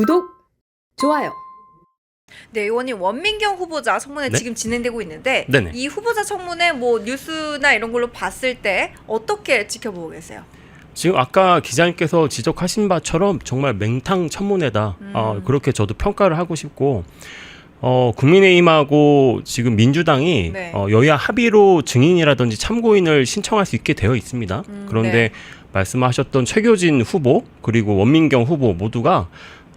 구독, 좋아요. 네, 의원님 원민경 후보자 청문회 네? 지금 진행되고 있는데 네네. 이 후보자 청문회 뭐 뉴스나 이런 걸로 봤을 때 어떻게 지켜보고 계세요? 지금 아까 기자님께서 지적하신 바처럼 정말 맹탕 천문회다. 음. 어, 그렇게 저도 평가를 하고 싶고 어, 국민의힘하고 지금 민주당이 네. 어, 여야 합의로 증인이라든지 참고인을 신청할 수 있게 되어 있습니다. 음, 그런데 네. 말씀하셨던 최교진 후보 그리고 원민경 후보 모두가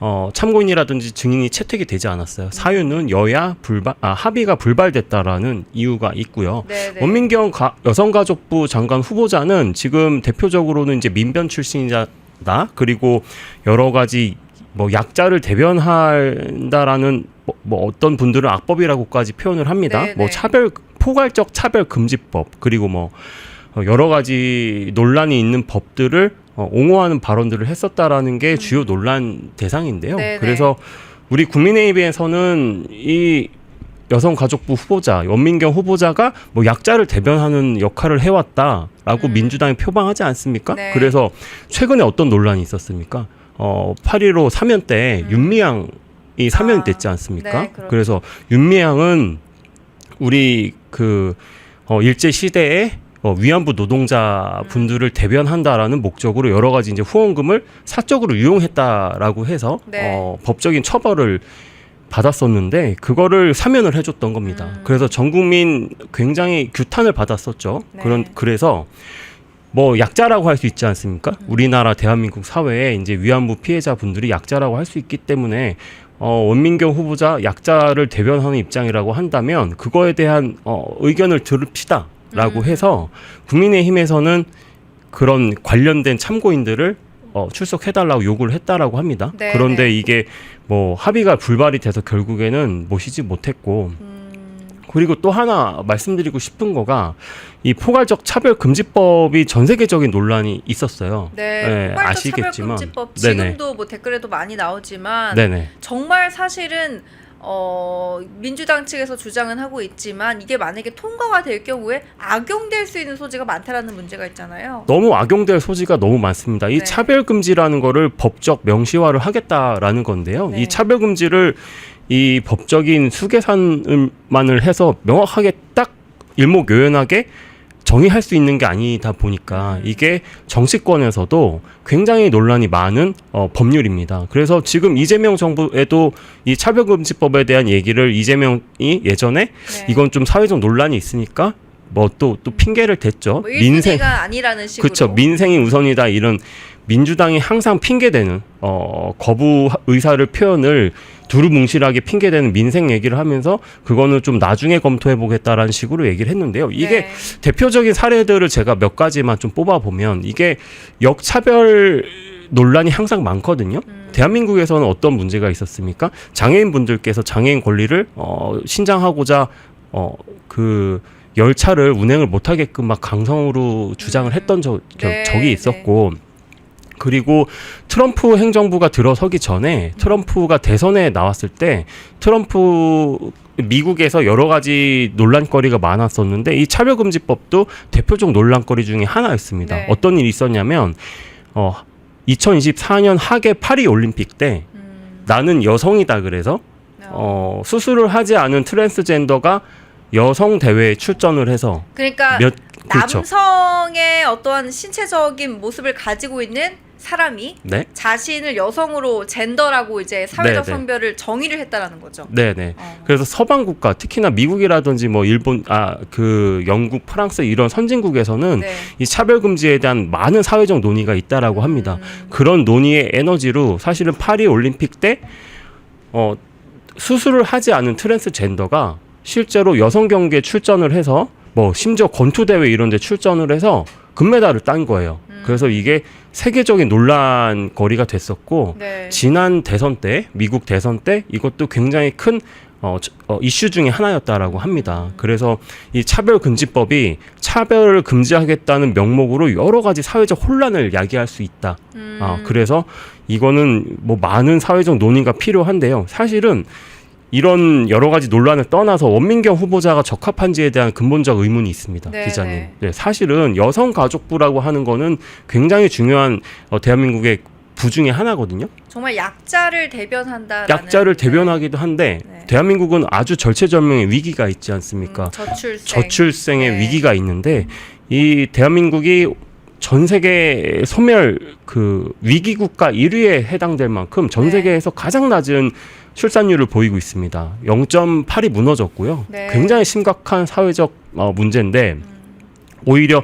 어, 참고인이라든지 증인이 채택이 되지 않았어요. 사유는 여야 불발 아, 합의가 불발됐다라는 이유가 있고요. 네, 네. 원민경 가- 여성가족부 장관 후보자는 지금 대표적으로는 이제 민변 출신이다 그리고 여러 가지 뭐 약자를 대변한다라는 뭐, 뭐 어떤 분들은 악법이라고까지 표현을 합니다. 네, 뭐 네. 차별 포괄적 차별 금지법 그리고 뭐 어, 여러 가지 논란이 있는 법들을 어, 옹호하는 발언들을 했었다라는 게 주요 논란 대상인데요. 음. 네, 네. 그래서 우리 국민의힘에서는 이 여성가족부 후보자 원민경 후보자가 뭐 약자를 대변하는 역할을 해왔다라고 음. 민주당이 표방하지 않습니까? 네. 그래서 최근에 어떤 논란이 있었습니까? 어, 8.15 사면 때 음. 윤미향 이 사면이 아, 됐지 않습니까? 네. 그래서 윤미향은 우리 그 어, 일제 시대에 어, 위안부 노동자 분들을 대변한다라는 목적으로 여러 가지 이제 후원금을 사적으로 유용했다라고 해서 네. 어, 법적인 처벌을 받았었는데 그거를 사면을 해줬던 겁니다. 음. 그래서 전 국민 굉장히 규탄을 받았었죠. 네. 그런 그래서 뭐 약자라고 할 수 있지 않습니까? 음. 우리나라 대한민국 사회에 이제 위안부 피해자 분들이 약자라고 할 수 있기 때문에 어, 원민경 후보자 약자를 대변하는 입장이라고 한다면 그거에 대한 어, 의견을 들읍시다 라고 음. 해서 국민의힘에서는 그런 관련된 참고인들을 어, 출석해달라고 요구를 했다라고 합니다. 네, 그런데 네. 이게 뭐 합의가 불발이 돼서 결국에는 모시지 못했고 음, 그리고 또 하나 말씀드리고 싶은 거가 이 포괄적 차별 금지법이 전 세계적인 논란이 있었어요. 네, 네, 포괄적 아시겠지만. 차별 금지법 네네. 지금도 뭐 댓글에도 많이 나오지만 네네. 정말 사실은 어, 민주당 측에서 주장은 하고 있지만 이게 만약에 통과가 될 경우에 악용될 수 있는 소지가 많다라는 문제가 있잖아요. 너무 악용될 소지가 너무 많습니다. 이 네. 차별 금지라는 거를 법적 명시화를 하겠다라는 건데요. 네. 이 차별 금지를 이 법적인 수계산만을 해서 명확하게 딱 일목요연하게 정의할 수 있는 게 아니다 보니까 음. 이게 정치권에서도 굉장히 논란이 많은 어, 법률입니다. 그래서 지금 이재명 정부에도 이 차별금지법에 대한 얘기를 이재명이 예전에 네. 이건 좀 사회적 논란이 있으니까 뭐 또또 핑계를 댔죠. 뭐 1순위가 아니라는 식으로. 그렇죠. 민생이 우선이다 이런 민주당이 항상 핑계대는 어 거부 의사를 표현을 두루뭉실하게 핑계대는 민생 얘기를 하면서 그거는 좀 나중에 검토해 보겠다라는 식으로 얘기를 했는데요. 이게 네. 대표적인 사례들을 제가 몇 가지만 좀 뽑아 보면 이게 역차별 논란이 항상 많거든요. 음. 대한민국에서는 어떤 문제가 있었습니까? 장애인 분들께서 장애인 권리를 어 신장하고자 어그 열차를 운행을 못하게끔 막 강성으로 주장을 음. 했던 적, 겨- 네, 적이 있었고 그리고 트럼프 행정부가 들어서기 전에 트럼프가 대선에 나왔을 때 트럼프 미국에서 여러 가지 논란거리가 많았었는데 이 차별금지법도 대표적 논란거리 중에 하나였습니다. 네. 어떤 일이 있었냐면 어 2024년 하계 파리 올림픽 때 음, 나는 여성이다 그래서 어 수술을 하지 않은 트랜스젠더가 여성 대회에 출전을 해서 그러니까 몇 그렇죠. 남성의 어떠한 신체적인 모습을 가지고 있는 사람이 네. 자신을 여성으로 젠더라고 이제 사회적 네, 네. 성별을 정의를 했다라는 거죠. 네, 네. 어. 그래서 서방 국가 특히나 미국이라든지 뭐 일본 아 그 영국 프랑스 이런 선진국에서는 네. 이 차별 금지에 대한 많은 사회적 논의가 있다라고 합니다. 음, 그런 논의의 에너지로 사실은 파리 올림픽 때 어, 수술을 하지 않은 트랜스젠더가 실제로 여성 경기에 출전을 해서 뭐 심지어 권투 대회 이런 데 출전을 해서 금메달을 딴 거예요. 음. 그래서 이게 세계적인 논란 거리가 됐었고 네. 지난 대선 때 미국 대선 때 이것도 굉장히 큰 어, 저- 어, 이슈 중에 하나였다라고 합니다. 그래서 이 차별 금지법이 차별을 금지하겠다는 명목으로 여러 가지 사회적 혼란을 야기할 수 있다. 음, 아, 그래서 이거는 뭐 많은 사회적 논의가 필요한데요. 사실은 이런 여러 가지 논란을 떠나서 원민경 후보자가 적합한지에 대한 근본적 의문이 있습니다, 네, 기자님. 네. 네, 사실은 여성가족부라고 하는 거는 굉장히 중요한 어, 대한민국의 부 중에 하나거든요. 정말 약자를 대변한다. 약자를 대변하기도 한데 네. 대한민국은 아주 절체절명의 위기가 있지 않습니까? 음, 저출생. 저출생의 네. 위기가 있는데 이 대한민국이 전 세계 소멸 그 위기 국가 1위에 해당될 만큼 전 네. 세계에서 가장 낮은 출산율을 보이고 있습니다. 0.8이 무너졌고요. 네. 굉장히 심각한 사회적 어, 문제인데 음. 오히려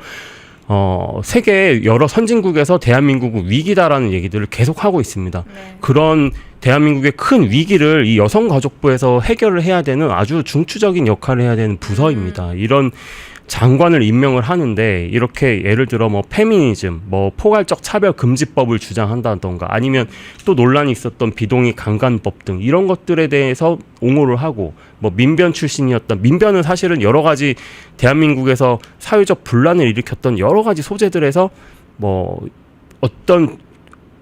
어, 세계 여러 선진국에서 대한민국은 위기다라는 얘기들을 계속 하고 있습니다. 네. 그런 대한민국의 큰 위기를 이 여성가족부에서 해결을 해야 되는 아주 중추적인 역할을 해야 되는 부서입니다. 이런 장관을 임명을 하는데 이렇게 예를 들어 뭐 페미니즘, 뭐 포괄적 차별 금지법을 주장한다던가 아니면 또 논란이 있었던 비동의 강간법 등 이런 것들에 대해서 옹호를 하고 뭐 민변 출신이었던 민변은 사실은 여러 가지 대한민국에서 사회적 분란을 일으켰던 여러 가지 소재들에서 뭐 어떤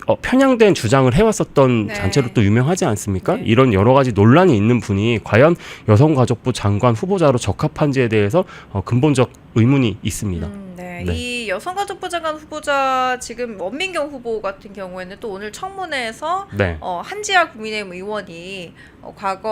어, 편향된 주장을 해왔었던 네. 단체로 또 유명하지 않습니까? 네. 이런 여러 가지 논란이 있는 분이 과연 여성가족부 장관 후보자로 적합한지에 대해서 어, 근본적 의문이 있습니다. 음, 네. 네. 이 여성가족부 장관 후보자 지금 원민경 후보 같은 경우에는 또 오늘 청문회에서 네, 어, 한지아 국민의힘 의원이 어, 과거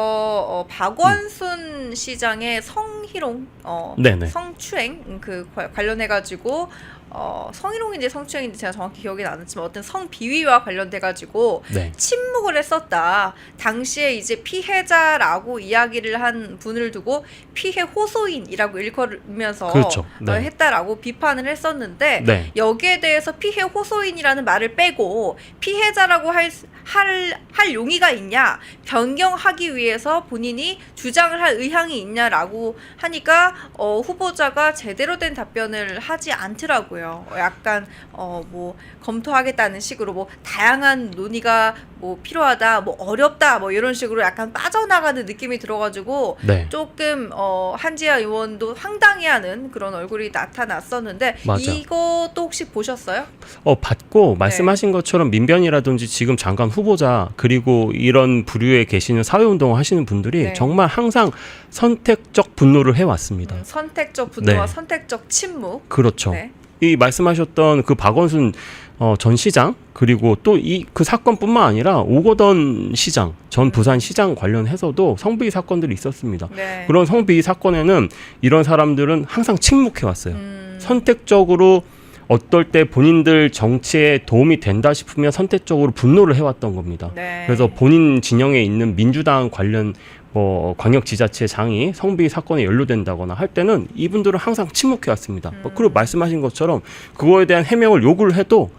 어, 박원순 시장의 성희롱, 어, 네네. 성추행 음, 그 과- 관련해 가지고 어, 성희롱인지 성추행인지 제가 정확히 기억이 나는지만 어떤 성 비위와 관련돼 가지고 네, 침묵을 했었다. 당시에 이제 피해자라고 이야기를 한 분을 두고 피해 호소인이라고 일컬으면서 그렇죠. 네. 어, 했다라고 비판을 했었는데 네, 여기에 대해서 피해 호소인이라는 말을 빼고 피해자라고 할, 할, 할 용의가 있냐 변경하기 위해서 본인이 주장을 할 의향이 있냐라고 하니까 어, 후보자가 제대로 된 답변을 하지 않더라고요. 어, 약간 어, 뭐 검토하겠다는 식으로 뭐 다양한 논의가 뭐 필요하다, 뭐 어렵다, 뭐 이런 식으로 약간 빠져나가는 느낌이 들어가지고 네. 조금 어, 한지아 의원도 황당해하는 그런 얼굴이 나타났었는데 맞아. 이것도 혹시 보셨어요? 어 네. 받고 말씀하신 것처럼 민변이라든지 지금 장관 후보자 그리고 이런 부류에 계시는 사회운동을 하시는 분들이 네. 정말 항상 선택적 분노를 해왔습니다. 음, 선택적 분노와 네. 선택적 침묵. 그렇죠. 네. 이 말씀하셨던 그 박원순 어, 전 시장 그리고 또 이 그 사건뿐만 아니라 오거돈 시장 전 부산 시장 관련해서도 성비위 사건들이 있었습니다. 네. 그런 성비위 사건에는 이런 사람들은 항상 침묵해 왔어요. 음, 선택적으로 어떨 때 본인들 정치에 도움이 된다 싶으면 선택적으로 분노를 해왔던 겁니다. 네. 그래서 본인 진영에 있는 민주당 관련 뭐 광역 지자체 장이 성비 사건에 연루된다거나 할 때는 이분들은 항상 침묵해 왔습니다. 뭐 음. 그리고 말씀하신 것처럼 그거에 대한 해명을 요구를 해도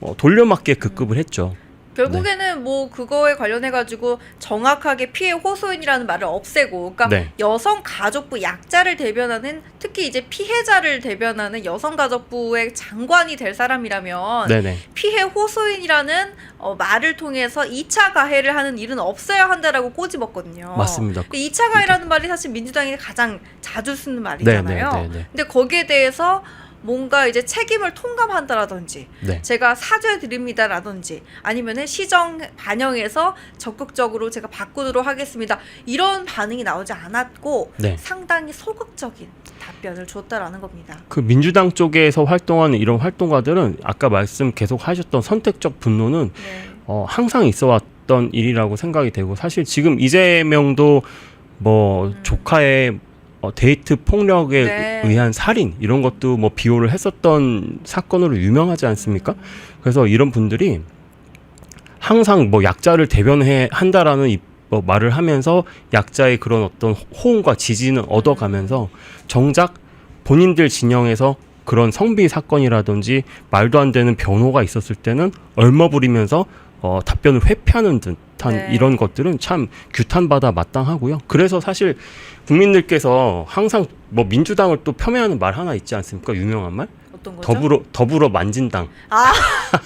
어, 돌려막기에 급급을 했죠. 결국에는 뭐 그거에 관련해 가지고 정확하게 피해 호소인이라는 말을 없애고 그러니까 네. 여성 가족부 약자를 대변하는 특히 이제 피해자를 대변하는 여성 가족부의 장관이 될 사람이라면 네네. 피해 호소인이라는 어, 말을 통해서 2차 가해를 하는 일은 없어야 한다라고 꼬집었거든요. 맞습니다. 2차 가해라는 말이 사실 민주당이 가장 자주 쓰는 말이잖아요. 네네네. 근데 거기에 대해서 뭔가 이제 책임을 통감한다라든지 네. 제가 사죄 드립니다라든지 아니면은 시정 반영해서 적극적으로 제가 바꾸도록 하겠습니다. 이런 반응이 나오지 않았고 네. 상당히 소극적인 답변을 줬다라는 겁니다. 그 민주당 쪽에서 활동하는 이런 활동가들은 아까 말씀 계속 하셨던 선택적 분노는 네. 어, 항상 있어 왔던 일이라고 생각이 되고 사실 지금 이재명도 뭐 음. 조카의 어, 데이트 폭력에 네. 의한 살인 이런 것도 뭐 비호를 했었던 사건으로 유명하지 않습니까? 그래서 이런 분들이 항상 뭐 약자를 대변해 한다라는 이- 뭐 말을 하면서 약자의 그런 어떤 호응과 지지는 얻어가면서 정작 본인들 진영에서 그런 성비 사건이라든지 말도 안 되는 변호가 있었을 때는 얼머부리면서 어, 답변을 회피하는 듯 한 네. 이런 것들은 참 규탄받아 마땅하고요. 그래서 사실 국민들께서 항상 뭐 민주당을 또 폄훼하는 말 하나 있지 않습니까? 유명한 말? 어떤 거죠? 더불어 더불어 만진당. 아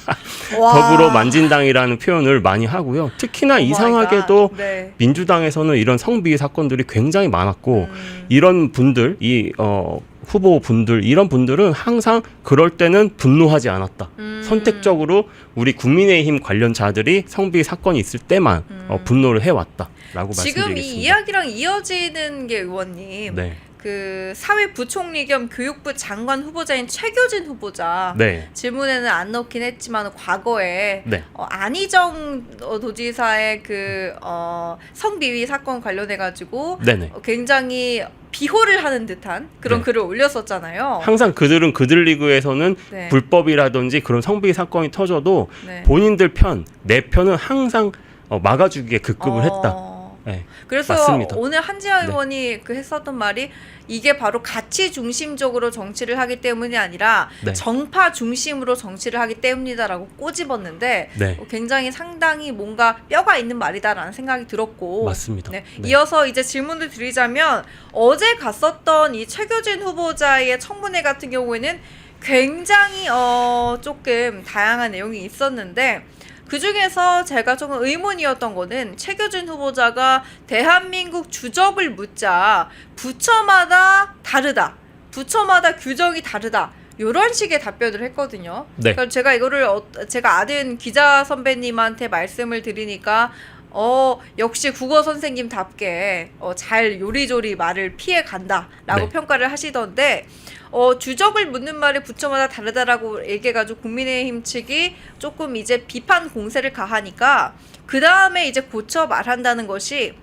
와. 더불어 만진당이라는 표현을 많이 하고요. 특히나 이상하게도 갓. 네. 민주당에서는 이런 성비위 사건들이 굉장히 많았고 음. 이런 분들 이 어, 후보 분들 이런 분들은 항상 그럴 때는 분노하지 않았다. 음. 선택적으로 우리 국민의힘 관련자들이 성비위 사건이 있을 때만 어, 음. 분노를 해왔다라고 지금 말씀드리겠습니다. 이 이야기랑 이어지는 게 의원님 네, 그그 사회부총리 겸 교육부 장관 후보자인 최교진 후보자 네. 질문에는 안 넣긴 했지만 과거에 네. 어, 안희정 어, 도지사의 그 어, 성비위 사건 관련해 가지고. 어, 굉장히 비호를 하는 듯한 그런 네. 글을 올렸었잖아요. 항상 그들은 그들 리그에서는 네. 불법이라든지 그런 성비위 사건이 터져도 네. 본인들 편, 내 편은 항상 어, 막아주기에 급급을 어, 했다. 네. 그래서 맞습니다. 오늘 한지아 네. 의원이 그 했었던 말이 이게 바로 가치 중심적으로 정치를 하기 때문이 아니라 네. 정파 중심으로 정치를 하기 때문이다라고 꼬집었는데 네. 어, 굉장히 상당히 뭔가 뼈가 있는 말이다라는 생각이 들었고 맞습니다. 네. 네. 이어서 이제 질문을 드리자면 어제 갔었던 이 최교진 후보자의 청문회 같은 경우에는 굉장히 어 조금 다양한 내용이 있었는데 그 중에서 제가 조금 의문이었던 거는 최교진 후보자가 대한민국 주적을 묻자 부처마다 다르다. 부처마다 규정이 다르다. 요런 식의 답변을 했거든요. 네. 그러니까 제가 이거를 어, 제가 아는 기자 선배님한테 말씀을 드리니까 어 역시 국어 선생님답게 어, 잘 요리조리 말을 피해 간다라고 네. 평가를 하시던데 어 주적을 묻는 말이 부처마다 다르다라고 얘기해가지고 국민의힘 측이 조금 이제 비판 공세를 가하니까 그 다음에 이제 고쳐 말한다는 것이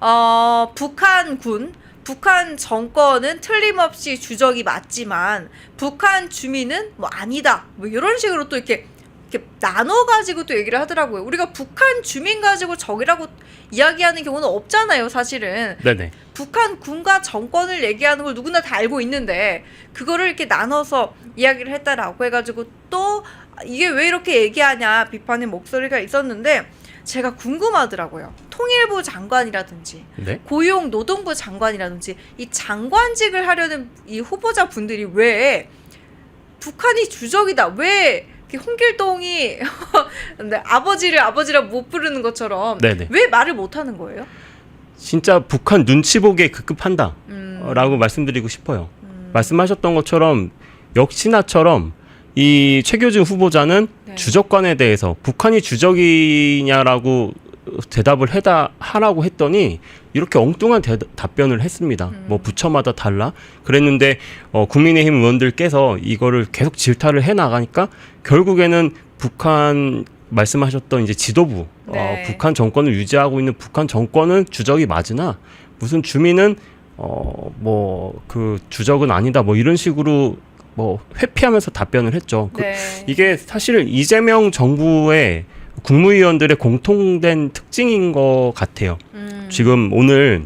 어 북한군 북한 정권은 틀림없이 주적이 맞지만 북한 주민은 뭐 아니다. 뭐 이런 식으로 또 이렇게 이렇게 나눠 가지고 또 얘기를 하더라고요. 우리가 북한 주민 가지고 적이라고 이야기하는 경우는 없잖아요, 사실은. 네네. 북한 군과 정권을 얘기하는 걸 누구나 다 알고 있는데 그거를 이렇게 나눠서 이야기를 했다라고 해가지고 또 이게 왜 이렇게 얘기하냐 비판의 목소리가 있었는데 제가 궁금하더라고요. 통일부 장관이라든지 네. 고용 노동부 장관이라든지 이 장관직을 하려는 이 후보자 분들이 왜 북한이 주적이다 왜 홍길동이 근데 아버지를 아버지라 못 부르는 것처럼 네네. 왜 말을 못 하는 거예요? 진짜 북한 눈치 보기에 급급한다. 음, 어, 라고 말씀드리고 싶어요. 음, 말씀하셨던 것처럼 역시나처럼 이 최교진 후보자는 네. 주적관에 대해서 북한이 주적이냐라고 대답을 해다 하라고 했더니 이렇게 엉뚱한 대, 답변을 했습니다. 음. 뭐 부처마다 달라 그랬는데 어, 국민의힘 의원들께서 이거를 계속 질타를 해 나가니까 결국에는 북한 말씀하셨던 이제 지도부 네. 어, 북한 정권을 유지하고 있는 북한 정권은 주적이 맞으나 무슨 주민은 어 뭐 그 주적은 아니다 뭐 이런 식으로 뭐 회피하면서 답변을 했죠. 그, 네. 이게 사실 이재명 정부의 국무위원들의 공통된 특징인 것 같아요. 음, 지금 오늘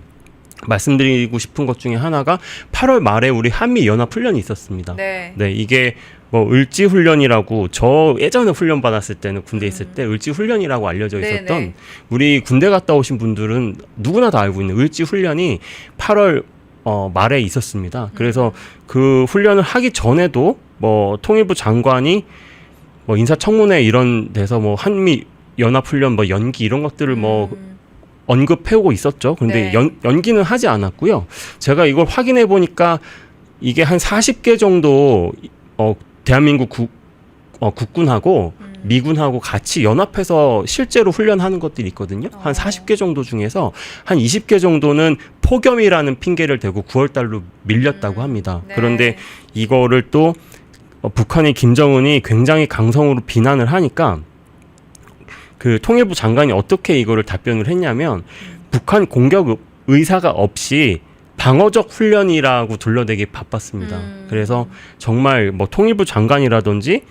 말씀드리고 싶은 것 중에 하나가 8월 말에 우리 한미 연합 훈련이 있었습니다. 네. 네, 이게 뭐 을지 훈련이라고 저 예전에 훈련 받았을 때는 군대 에 있을 때 을지 훈련이라고 알려져 네, 있었던 네. 우리 군대 갔다 오신 분들은 누구나 다 알고 있는 을지 훈련이 8월 어, 말에 있었습니다. 그래서 그 훈련을 하기 전에도 뭐 통일부 장관이 뭐 인사청문회 이런 데서 뭐 한미 연합 훈련 뭐 연기 이런 것들을 뭐 음, 언급해오고 있었죠. 그런데 네. 연, 연기는 하지 않았고요. 제가 이걸 확인해 보니까 이게 한 40개 정도 어, 대한민국 국, 어, 국군하고 음. 미군하고 같이 연합해서 실제로 훈련하는 것들이 있거든요. 어. 한 40개 정도 중에서 한 20개 정도는 폭염이라는 핑계를 대고 9월 달로 밀렸다고 음. 합니다. 네. 그런데 이거를 또 어, 북한의 김정은이 굉장히 강성으로 비난을 하니까 그 통일부 장관이 어떻게 이거를 답변을 했냐면 북한 공격 의- 의사가 없이 방어적 훈련이라고 둘러대기 바빴습니다. 음. 그래서 정말 뭐 통일부 장관이라든지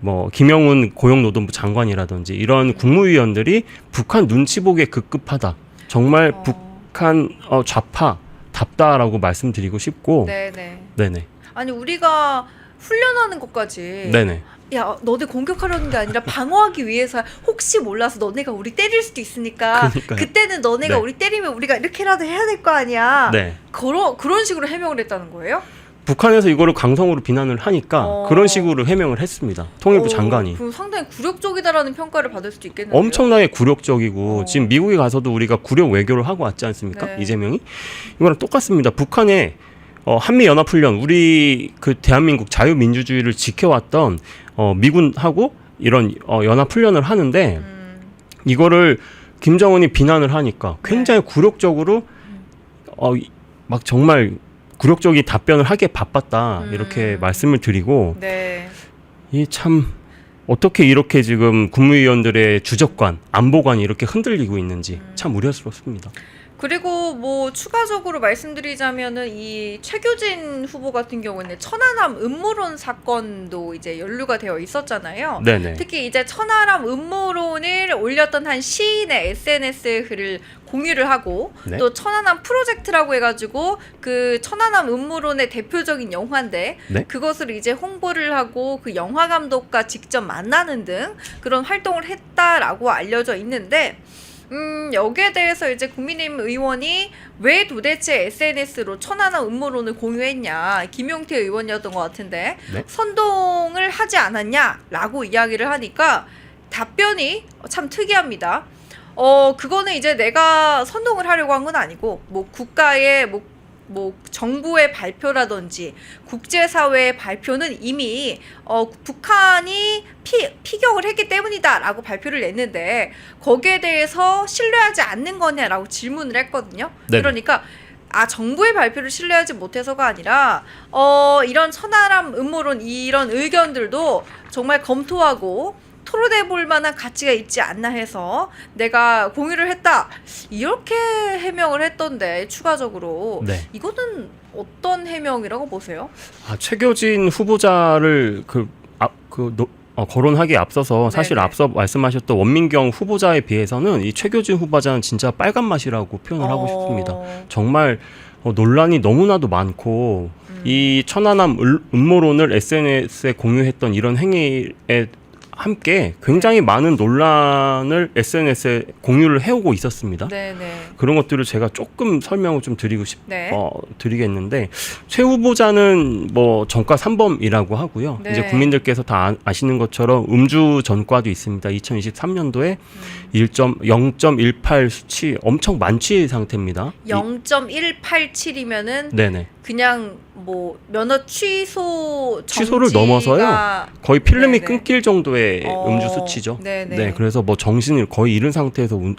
뭐 김영훈 고용노동부 장관이라든지 이런 국무위원들이 북한 눈치 보기에 급급하다. 정말 어, 북한 어, 좌파 답다라고 말씀드리고 싶고 네네. 네네 아니 우리가 훈련하는 것까지 네네 야 너네 공격하려는 게 아니라 방어하기 위해서 혹시 몰라서 너네가 우리 때릴 수도 있으니까 그러니까요. 그때는 너네가 네. 우리 때리면 우리가 이렇게라도 해야 될 거 아니야. 네 그런 그런 식으로 해명을 했다는 거예요? 북한에서 이거를 강성으로 비난을 하니까 어. 그런 식으로 해명을 했습니다. 통일부 어, 장관이 그럼 상당히 굴욕적이다라는 평가를 받을 수도 있겠는데요. 엄청나게 굴욕적이고 어. 지금 미국에 가서도 우리가 굴욕 외교를 하고 왔지 않습니까? 네. 이재명이 이거랑 똑같습니다. 북한에 어, 한미 연합 훈련 우리 그 대한민국 자유민주주의를 지켜왔던 어, 미군하고 이런 어, 연합 훈련을 하는데 음, 이거를 김정은이 비난을 하니까 굉장히 굴욕적으로 어, 이- 막 정말 굴욕적인 답변을 하기에 바빴다 음. 이렇게 말씀을 드리고 네. 이참 어떻게 이렇게 지금 국무위원들의 주적관 안보관이 이렇게 흔들리고 있는지 음. 참 우려스럽습니다. 그리고 뭐 추가적으로 말씀드리자면은 이 최규진 후보 같은 경우는 천안함 음모론 사건도 이제 연루가 되어 있었잖아요. 네네. 특히 이제 천안함 음모론을 올렸던 한 시인의 SNS 글을 공유를 하고 네. 또 천안함 프로젝트라고 해가지고 그 천안함 음모론의 대표적인 영화인데 네. 그것을 이제 홍보를 하고 그 영화 감독과 직접 만나는 등 그런 활동을 했다라고 알려져 있는데 음, 여기에 대해서 이제 국민의힘 의원이 왜 도대체 SNS로 천안함 음모론을 공유했냐 김용태 의원이었던 것 같은데 네. 선동을 하지 않았냐라고 이야기를 하니까 답변이 참 특이합니다. 어 그거는 이제 내가 선동을 하려고 한 건 아니고 뭐 국가의 뭐, 뭐 정부의 발표라든지 국제사회의 발표는 이미 어 북한이 피, 피격을 했기 때문이다라고 발표를 냈는데 거기에 대해서 신뢰하지 않는 거냐라고 질문을 했거든요. 네네. 그러니까 아 정부의 발표를 신뢰하지 못해서가 아니라 어 이런 천하람 음모론 이런 의견들도 정말 검토하고 토론해 볼 만한 가치가 있지 않나 해서 내가 공유를 했다 이렇게 해명을 했던데 추가적으로 네. 이거는 어떤 해명이라고 보세요? 아, 최교진 후보자를 그, 아, 그 노, 어, 거론하기에 앞서서 사실 네네. 앞서 말씀하셨던 원민경 후보자에 비해서는 이 최교진 후보자는 진짜 빨간 맛이라고 표현을 하고 싶습니다. 어, 정말 어, 논란이 너무나도 많고 음. 이 천안함 을- 음모론을 SNS에 공유했던 이런 행위에 함께 굉장히 많은 논란을 SNS에 공유를 해오고 있었습니다. 네네 그런 것들을 제가 조금 설명을 좀 드리고 싶, 네. 어, 드리겠는데 최 후보자는 뭐 전과 3범이라고 하고요. 네. 이제 국민들께서 다 아- 아시는 것처럼 음주 전과도 있습니다. 2023년도에 음. 1.0.18 수치 엄청 만취 상태입니다. 이- 0.187이면은 네네. 그냥 뭐 면허 취소 취소를 넘어서요. 거의 필름이 네네. 끊길 정도의 어, 음주 수치죠. 네네. 네, 그래서 뭐 정신을 거의 잃은 상태에서 운,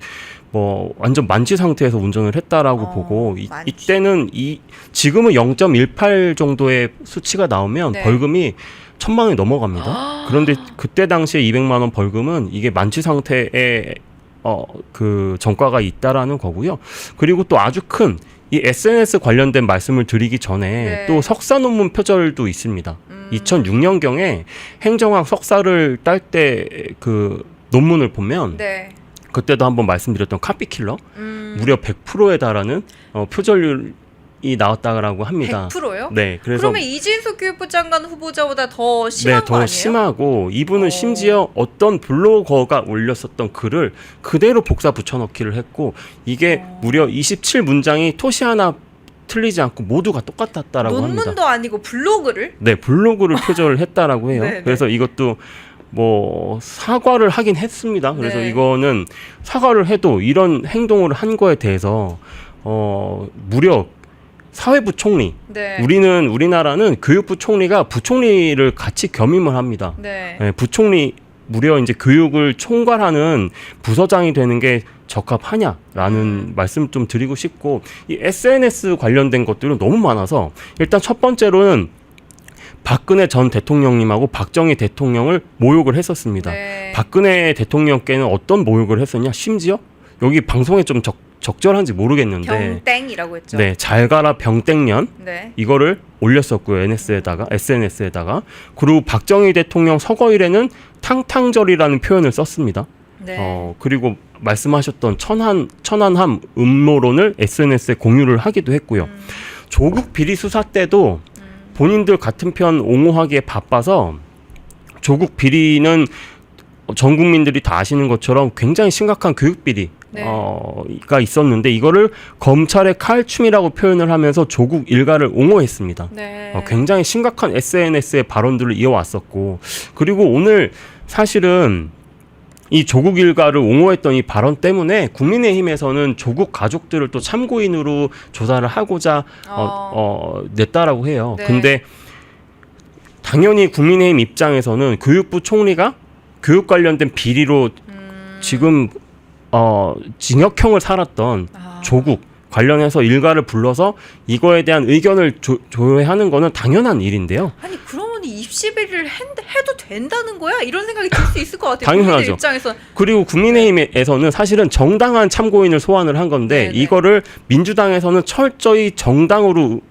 뭐 완전 만취 상태에서 운전을 했다라고 어, 보고 이, 만취. 이때는 이 지금은 0.18 정도의 수치가 나오면 네. 벌금이 천만 원이 넘어갑니다. 그런데 그때 당시에 200만 원 벌금은 이게 만취 상태에 어 그 전과가 있다라는 거고요. 그리고 또 아주 큰 이 SNS 관련된 말씀을 드리기 전에 네. 또 석사 논문 표절도 있습니다. 음. 2006년경에 행정학 석사를 딸 때 그 논문을 보면 네. 그때도 한번 말씀드렸던 카피킬러 음, 무려 100%에 달하는 어, 표절률 이 나왔다라고 합니다. 100%요? 네, 그래서 그러면 이진숙 교육부 장관 후보자보다 더 심한 네, 거 더 아니에요? 심하고 이분은 어. 심지어 어떤 블로거가 올렸었던 글을 그대로 복사 붙여넣기를 했고 이게 어. 무려 27 문장이 토시 하나 틀리지 않고 모두가 똑같았다라고 합니다. 논문도 아니고 블로그를? 네, 블로그를 표절을 했다라고 해요. 네, 네. 그래서 이것도 뭐 사과를 하긴 했습니다. 그래서 네. 이거는 사과를 해도 이런 행동을 한 거에 대해서 어 무려 사회부 총리 네. 우리는 우리나라는 교육부 총리가 부총리를 같이 겸임을 합니다. 네. 네, 부총리 무려 이제 교육을 총괄하는 부서장이 되는 게 적합하냐라는 음. 말씀 좀 드리고 싶고 이 SNS 관련된 것들은 너무 많아서 일단 첫 번째로는 박근혜 전 대통령님하고 박정희 대통령을 모욕을 했었습니다. 네. 박근혜 대통령께는 어떤 모욕을 했었냐? 심지어 여기 방송에 좀 적, 적절한지 모르겠는데 병땡이라고 했죠. 네, 잘 가라 병땡년 네. 이거를 올렸었고요. NS에다가 SNS에다가 그리고 박정희 대통령 서거일에는 탕탕절이라는 표현을 썼습니다. 네. 어 그리고 말씀하셨던 천안 천안함 음모론을 SNS에 공유를 하기도 했고요. 음, 조국 비리 수사 때도 음. 본인들 같은 편 옹호하기에 바빠서 조국 비리는 전 국민들이 다 아시는 것처럼 굉장히 심각한 교육 비리 네. 어가 있었는데 이거를 검찰의 칼춤이라고 표현을 하면서 조국 일가를 옹호했습니다. 네. 어, 굉장히 심각한 SNS의 발언들을 이어왔었고 그리고 오늘 사실은 이 조국 일가를 옹호했던 이 발언 때문에 국민의힘에서는 조국 가족들을 또 참고인으로 조사를 하고자 어, 어. 어, 냈다라고 해요. 네. 근데 당연히 국민의힘 입장에서는 교육부 총리가 교육 관련된 비리로 음. 지금 어, 징역형을 살았던 아. 조국 관련해서 일가를 불러서 이거에 대한 의견을 조, 조회하는 거는 당연한 일인데요. 아니 그러면 입시 비리를 해, 해도 된다는 거야? 이런 생각이 들 수 있을 것 같아요. 당연하죠. 입장에서 그리고 국민의힘에서는 사실은 정당한 참고인을 소환을 한 건데 네네. 이거를 민주당에서는 철저히 정당으로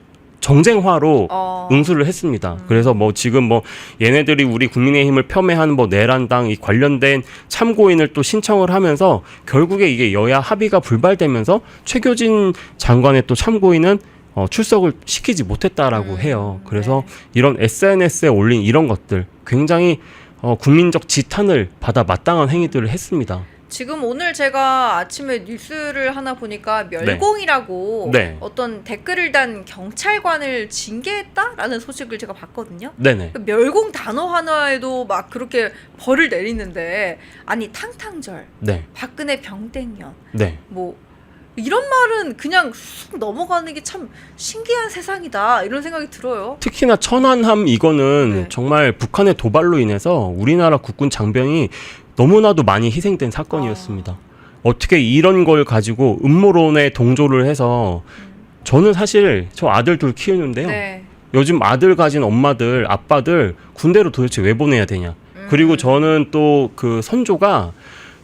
정쟁화로 어, 응수를 했습니다. 그래서 뭐 지금 뭐 얘네들이 우리 국민의힘을 폄훼하는 뭐 내란당 이 관련된 참고인을 또 신청을 하면서 결국에 이게 여야 합의가 불발되면서 최교진 장관의 또 참고인은 어, 출석을 시키지 못했다라고 음, 해요. 그래서 네. 이런 SNS에 올린 이런 것들 굉장히 어, 국민적 지탄을 받아 마땅한 행위들을 했습니다. 지금 오늘 제가 아침에 뉴스를 하나 보니까 멸공이라고 네. 어떤 댓글을 단 경찰관을 징계했다라는 소식을 제가 봤거든요. 네네. 그 멸공 단어 하나에도 막 그렇게 벌을 내리는데 아니 탕탕절, 네. 박근혜 병땡년 네. 뭐 이런 말은 그냥 쑥 넘어가는 게 참 신기한 세상이다 이런 생각이 들어요. 특히나 천안함 이거는 네. 정말 북한의 도발로 인해서 우리나라 국군 장병이 너무나도 많이 희생된 사건이었습니다. 아. 어떻게 이런 걸 가지고 음모론에 동조를 해서 저는 사실 저 아들 둘 키우는데요. 네. 요즘 아들 가진 엄마들, 아빠들 군대로 도대체 왜 보내야 되냐. 음. 그리고 저는 또 그 선조가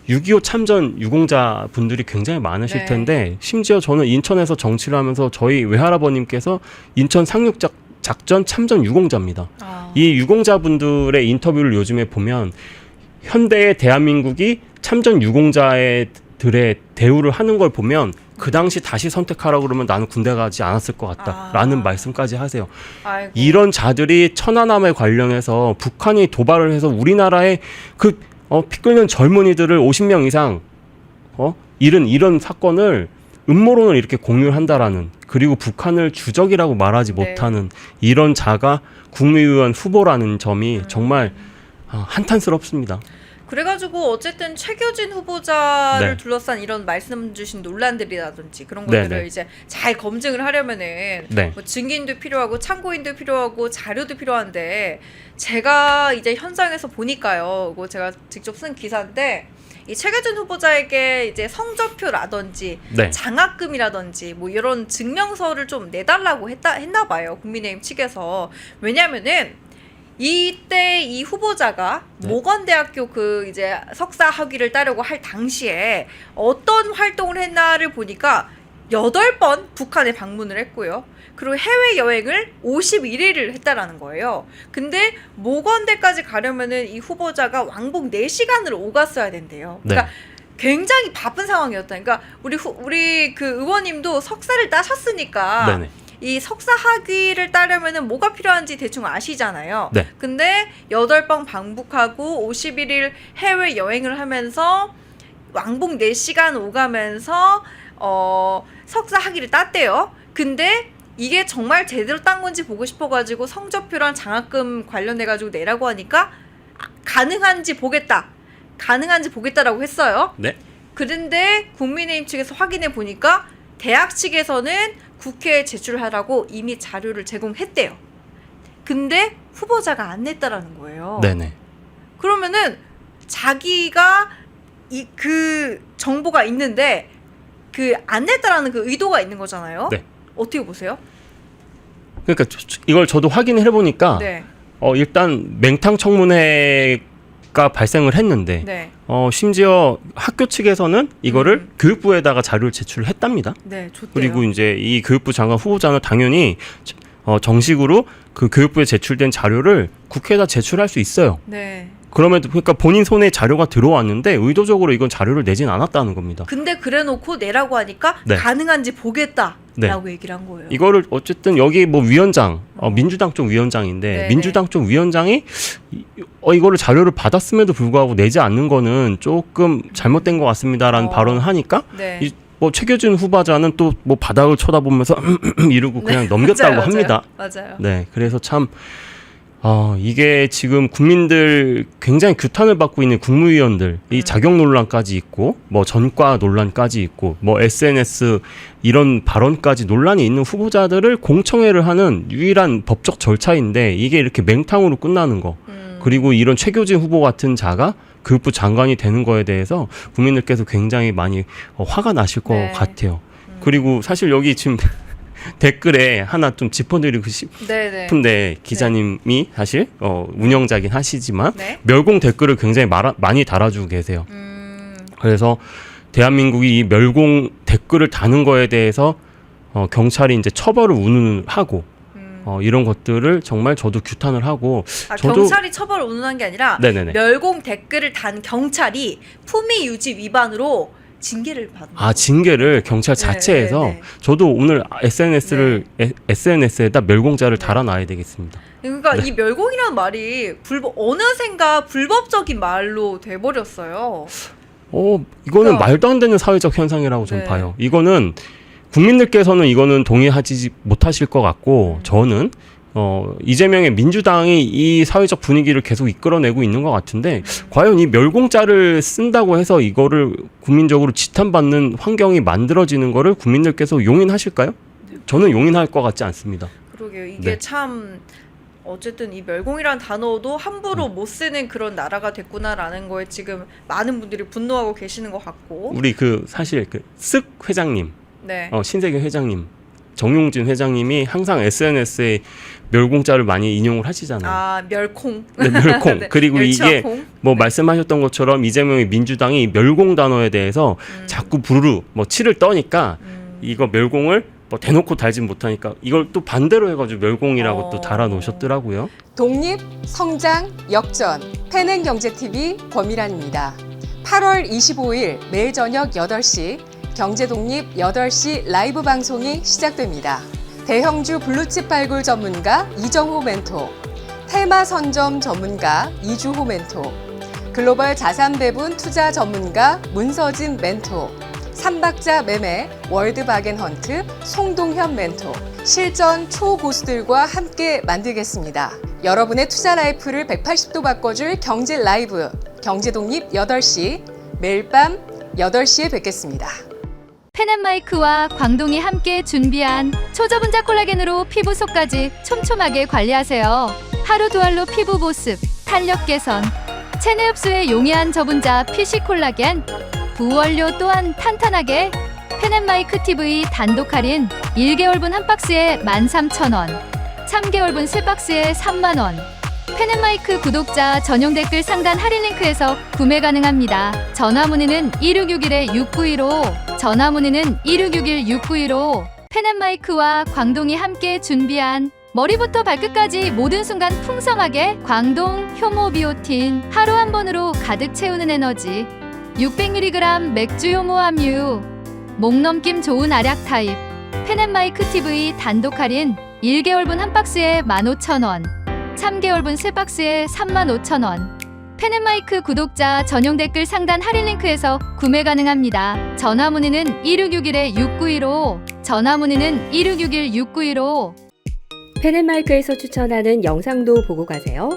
6.25 참전 유공자 분들이 굉장히 많으실 네. 텐데 심지어 저는 인천에서 정치를 하면서 저희 외할아버님께서 인천 상륙작 작전 참전 유공자입니다. 아. 이 유공자분들의 인터뷰를 요즘에 보면 현대의 대한민국이 참전 유공자의 들의 대우를 하는 걸 보면 그 당시 다시 선택하라고 그러면 나는 군대 가지 않았을 것 같다라는 아. 말씀까지 하세요. 아이고. 이런 자들이 천안함에 관련해서 북한이 도발을 해서 우리나라의 그 어, 피 끓는 젊은이들을 50명 이상 어 잃은 이런 사건을 음모론을 이렇게 공유를 한다라는 그리고 북한을 주적이라고 말하지 네. 못하는 이런 자가 국무위원 후보라는 점이 음. 정말 아, 한탄스럽습니다. 그래가지고 어쨌든 최교진 후보자를 네. 둘러싼 이런 말씀 주신 논란들이라든지 그런 네, 것들을 네. 이제 잘 검증을 하려면은 네. 뭐 증인도 필요하고 참고인도 필요하고 자료도 필요한데 제가 이제 현장에서 보니까요. 이거 제가 직접 쓴 기사인데 이 최교진 후보자에게 이제 성적표라든지 네. 장학금이라든지 뭐 이런 증명서를 좀 내달라고 했다 했나 봐요 국민의힘 측에서 왜냐면은 이때 이 후보자가 네. 모건대학교 그 이제 석사 학위를 따려고 할 당시에 어떤 활동을 했나를 보니까 여덟 번 북한에 방문을 했고요. 그리고 해외 여행을 51일을 했다라는 거예요. 근데 모건대까지 가려면은 이 후보자가 왕복 4시간을 오갔어야 된대요. 네. 그러니까 굉장히 바쁜 상황이었다. 그러니까 우리 후, 우리 그 의원님도 석사를 따셨으니까 네네. 이 석사 학위를 따려면은 뭐가 필요한지 대충 아시잖아요. 네. 근데 여덟 번 방북하고 51일 해외 여행을 하면서 왕복 4시간 오가면서 어 석사 학위를 땄대요. 근데 이게 정말 제대로 딴 건지 보고 싶어가지고 성적표랑 장학금 관련해가지고 내라고 하니까 아, 가능한지 보겠다. 가능한지 보겠다라고 했어요. 네. 그런데 국민의힘 측에서 확인해 보니까 대학 측에서는 국회에 제출하라고 이미 자료를 제공했대요. 근데 후보자가 안 냈다라는 거예요. 네네. 그러면은 자기가 이 그 정보가 있는데 그 안 냈다라는 그 의도가 있는 거잖아요. 네. 어떻게 보세요? 그러니까 저- 저- 이걸 저도 확인을 해보니까 네. 어, 일단 맹탕 청문회 가 발생을 했는데 네. 어, 심지어 학교 측에서는 이거를 음. 교육부에다가 자료를 제출을 했답니다. 네, 좋대요. 그리고 이제 이 교육부 장관 후보자는 당연히 어, 정식으로 그 교육부에 제출된 자료를 국회에다 제출할 수 있어요. 네. 그러면 그러니까 본인 손에 자료가 들어왔는데 의도적으로 이건 자료를 내진 않았다는 겁니다. 근데 그래놓고 내라고 하니까 네. 가능한지 보겠다라고 네. 얘기를 한 거예요. 이거를 어쨌든 여기 뭐 위원장, 어, 어. 민주당 쪽 위원장인데 네네. 민주당 쪽 위원장이 이- 어 이거를 자료를 받았음에도 불구하고 내지 않는 거는 조금 잘못된 것 같습니다라는 어. 발언을 하니까 네. 이- 뭐 최규진 후보자는 또 뭐 바닥을 쳐다보면서 이러고 그냥 넘겼다고 맞아요, 합니다. 맞아요. 맞아요. 네, 그래서 참 어, 이게 지금 국민들 굉장히 규탄을 받고 있는 국무위원들 이 음. 자격 논란까지 있고 뭐 전과 논란까지 있고 뭐 SNS 이런 발언까지 논란이 있는 후보자들을 공청회를 하는 유일한 법적 절차인데 이게 이렇게 맹탕으로 끝나는 거 음. 그리고 이런 최교진 후보 같은 자가 교육부 장관이 되는 거에 대해서 국민들께서 굉장히 많이 어, 화가 나실 것 네. 같아요. 음. 그리고 사실 여기 지금 댓글에 하나 좀 짚어드리고 네네. 싶은데 기자님이 사실 어, 운영자긴 하시지만 네. 멸공 댓글을 굉장히 말아- 많이 달아주고 계세요. 음, 그래서 대한민국이 이 멸공 댓글을 다는 거에 대해서 어, 경찰이 이제 처벌을 운운하고 음. 어, 이런 것들을 정말 저도 규탄을 하고 아, 저도- 경찰이 처벌을 운운한 게 아니라 네네네. 멸공 댓글을 단 경찰이 품위 유지 위반으로 징계를 받은 아 징계를 경찰 네, 자체에서 네, 네. 저도 오늘 SNS를 SNS에다 멸공자를 네. 달아놔야 되겠습니다. 그러니까 네. 이 멸공이라는 말이 불법 어느샌가 불법적인 말로 돼버렸어요. 어 이거는 그러니까- 말도 안 되는 사회적 현상이라고 저는 네. 봐요. 이거는 국민들께서는 이거는 동의하지 못하실 것 같고 음. 저는 어 이재명의 민주당이 이 사회적 분위기를 계속 이끌어내고 있는 것 같은데 음. 과연 이 멸공자를 쓴다고 해서 이거를 국민적으로 지탄받는 환경이 만들어지는 거를 국민들께서 용인하실까요? 저는 용인할 것 같지 않습니다. 그러게요. 이게 네. 참 어쨌든 이 멸공이라는 단어도 함부로 음. 못 쓰는 그런 나라가 됐구나라는 거에 지금 많은 분들이 분노하고 계시는 것 같고. 우리 그 사실 그 쓱 회장님, 네. 어, 신세계 회장님, 정용진 회장님이 항상 SNS에 멸공자를 많이 인용을 하시잖아요. 아 멸콩. 네, 멸콩. 네, 그리고 이게 멸치와콩. 뭐 말씀하셨던 것처럼 이재명의 민주당이 멸공 단어에 대해서 음, 자꾸 부르르 뭐 치를 떠니까 음. 이거 멸공을 뭐 대놓고 달진 못하니까 이걸 또 반대로 해가지고 멸공이라고 어. 또 달아 놓으셨더라고요. 독립, 성장, 역전, 팬앤경제TV 권미란입니다. 8월 25일 매일 저녁 8시 경제 독립 8시 라이브 방송이 시작됩니다. 대형주 블루칩 발굴 전문가 이정호 멘토, 테마 선점 전문가 이주호 멘토, 글로벌 자산 배분 투자 전문가 문서진 멘토, 삼박자 매매 월드 바겐 헌트 송동현 멘토, 실전 초고수들과 함께 만들겠습니다. 여러분의 투자 라이프를 180도 바꿔줄 경제 라이브, 경제 독립 8시, 매일 밤 8시에 뵙겠습니다. 펜앤마이크와 광동이 함께 준비한 초저분자 콜라겐으로 피부 속까지 촘촘하게 관리하세요. 하루 두 알로 피부 보습, 탄력 개선, 체내 흡수에 용이한 저분자 PC 콜라겐, 부원료 또한 탄탄하게 펜앤마이크 TV 단독 할인 1개월분 한 박스에 13,000원, 3개월분 세 박스에 3만원, 펜앤마이크 구독자 전용 댓글 상단 할인 링크에서 구매 가능합니다. 전화 문의는 1661-6915, 전화 문의는 1661-6915. 펜앤마이크와 광동이 함께 준비한 머리부터 발끝까지 모든 순간 풍성하게 광동 효모 비오틴 하루 한 번으로 가득 채우는 에너지 600mg 맥주 효모 함유 목 넘김 좋은 알약 타입 펜앤마이크 TV 단독 할인 1개월분 한 박스에 15,000원 3개월분 세 박스에 35,000원. 펜앤마이크 구독자 전용 댓글 상단 할인 링크에서 구매 가능합니다. 전화 문의는 1661-6915, 전화 문의는 1661-6915. 펜앤마이크에서 추천하는 영상도 보고 가세요.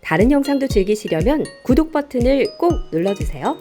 다른 영상도 즐기시려면 구독 버튼을 꼭 눌러주세요.